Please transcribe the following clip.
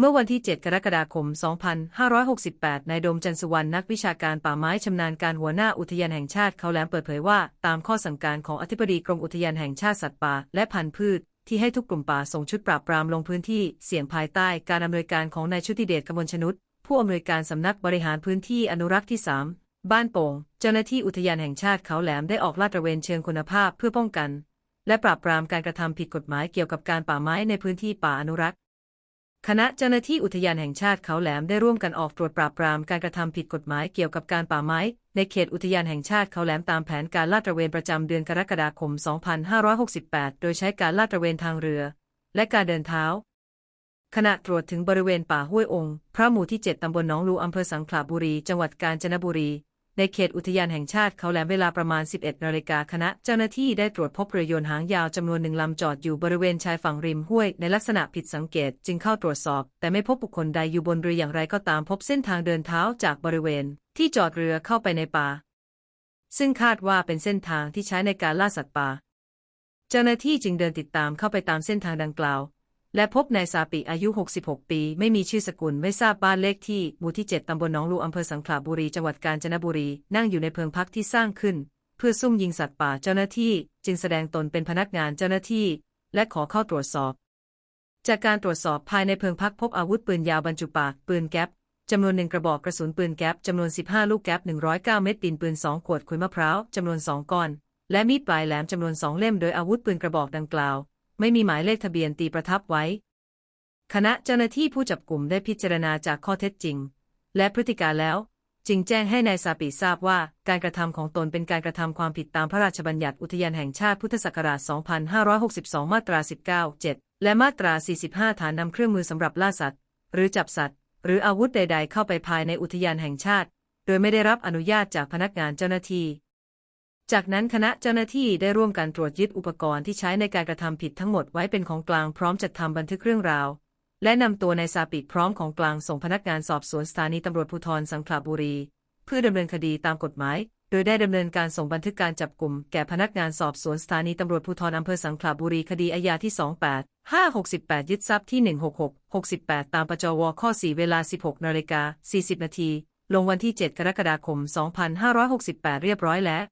เมื่อวันที่ 7 กรกฎาคม 2568 นายดมจันสุวรรณนักวิชาการป่าไม้ชำนาญการหัวหน้าอุทยานแห่งชาติเขาแหลมเปิดเผยว่า ตามข้อสั่งการของอธิบดีกรมอุทยานแห่งชาติสัตว์ป่าและพันธุ์พืช ที่ให้ทุกกลุ่มป่าส่งชุดปราบปรามลงพื้นที่เสี่ยงภายใต้การอำนวยการของนายชุติเดชกมลชนุชผู้อำนวยการสำนักบริหารพื้นที่อนุรักษ์ที่ 3 บ้านโป่ง เจ้าหน้าที่อุทยานแห่งชาติเขาแหลมได้ออกลาดตระเวนเชิงคุณภาพเพื่อป้องกัน และปราบปรามการกระทำผิดกฎหมายเกี่ยวกับการป่าไม้ในพื้นที่ป่าอนุรักษ์ คณะเจ้าหน้าที่อุทยานแห่งชาติเขาแหลมได้ร่วมกันออกตรวจปราบปรามการกระทำผิดกฎหมายเกี่ยวกับการป่าไม้ ในเขตอุทยานแห่งชาติเขาแหลมตามแผนการลาดตระเวนประจำเดือนกรกฎาคม 2568 โดยใช้การลาดตระเวนทางเรือ และการเดินเท้า ขณะตรวจถึงบริเวณป่าห้วยองค์ พระหมู่ที่ 7 ตำบลหนองลูอำเภอสังขละบุรี จังหวัดกาญจนบุรี ในเขตอุทยานแห่งชาติเขาแหลมเวลาประมาณ 11นาฬิกาคณะเจ้าหน้าที่ได้ตรวจพบเรือยนต์หางยาวจำนวนหนึ่งลำจอดอยู่บริเวณชายฝั่งริมห้วย ในลักษณะผิดสังเกตจึงเข้าตรวจสอบ แต่ไม่พบบุคคลใดอยู่บนเรืออย่างไรก็ตามพบเส้นทางเดินเท้าจากบริเวณ ที่จอดเรือเข้าไปในป่า ซึ่งคาดว่าเป็นเส้นทางที่ใช้ในการล่าสัตว์ป่า เจ้าหน้าที่จึงเดินติดตามเข้าไปตามเส้นทางดังกล่าว และพบนายซาปิอายุ 66 ปี ไม่มีชื่อสกุลไม่ทราบบ้านเลขที่หมู่ที่ 7 ตำบลหนองลูอำเภอสังขละบุรี จังหวัดกาญจนบุรี นั่งอยู่ในเพิงพักที่สร้างขึ้น เพื่อซุ่มยิงสัตว์ป่าเจ้าหน้าที่ จึงแสดงตนเป็นพนักงานเจ้าหน้าที่ และขอเข้าตรวจสอบ จากการตรวจสอบภายในเพิงพักพบอาวุธปืนยาวบรรจุปากปืนแก๊ปจำนวนหนึ่งกระบอกกระสุนปืนแก๊ปจำนวน 15 ลูกแก๊ป109 เม็ดดินปืน 2 ขวดขุยมะพร้าวจำนวน 2 ก้อน และมีดปลายแหลมจำนวน 2 เล่มโดยอาวุธปืนกระบอกดังกล่าว ไม่มีหมายเลขทะเบียนตีประทับไว้ คณะเจ้าหน้าที่ผู้จับกลุ่มได้พิจารณาจากข้อเท็จจริง และพฤติการแล้ว จึงแจ้งให้นายซาปิทราบว่าการกระทำของตนเป็นการกระทำความผิดตามพระราชบัญญัติอุทยานแห่งชาติพุทธศักราช 2562 มาตรา 19 7 และมาตรา 45 ฐานนำเครื่องมือสำหรับล่าสัตว์ หรือจับสัตว์ หรืออาวุธใด ๆ เข้าไปภายในอุทยานแห่งชาติ โดยไม่ได้รับอนุญาตจากพนักงานเจ้าหน้าที่ จากนั้นคณะเจ้าหน้าที่ได้ร่วมกันตรวจยึดอุปกรณ์ที่ใช้ในการกระทำผิดทั้งหมดไว้เป็นของกลางพร้อมจัดทำบันทึกเรื่องราว และนำตัวนายซาปิพร้อมของกลางส่งพนักงานสอบสวนสถานีตำรวจภูธรสังขละบุรี เพื่อดำเนินคดีตามกฎหมาย โดยได้ดำเนินการส่งบันทึกการจับกลุ่มแก่พนักงานสอบสวนสถานีตำรวจภูธรอำเภอสังขละบุรีคดีอาญาที่ 28 568 ยึดทรัพย์ที่ 166 68 ตามประจวข้อ 4 เวลา 16นาฬิกา40นาทีลงวันที่ 7 กรกฎาคม 2568 เรียบร้อยแล้ว